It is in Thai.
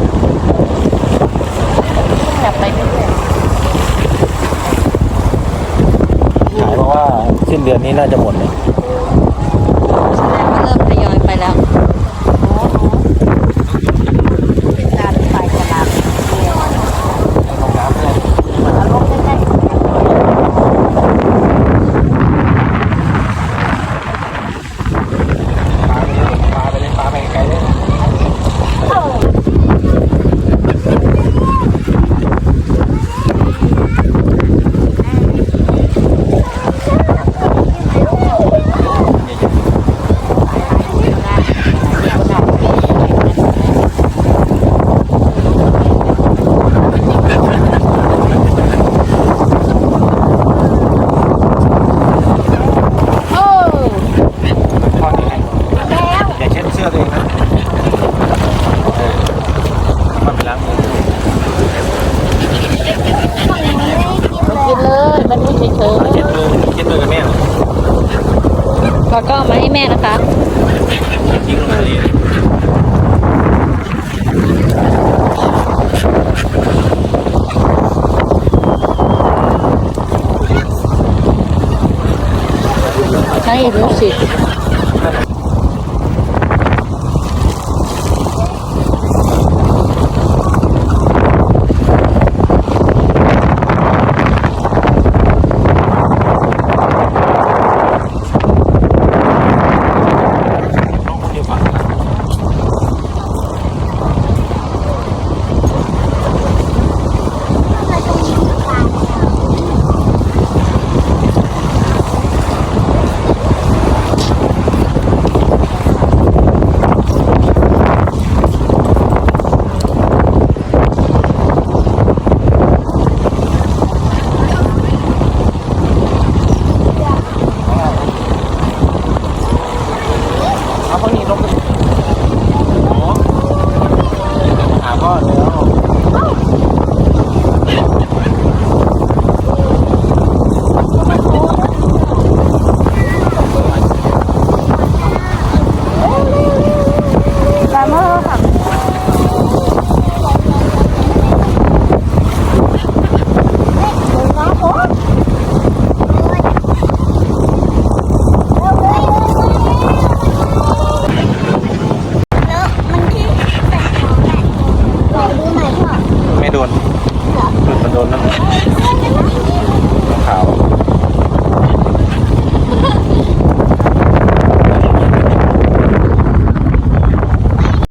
ถขยับไปเรื่อยขายเพราะว่าสิ้นเดือนนี้น่าจะหมดเลย แล้วก็มาให้แม่นะคะใช่รู้สิ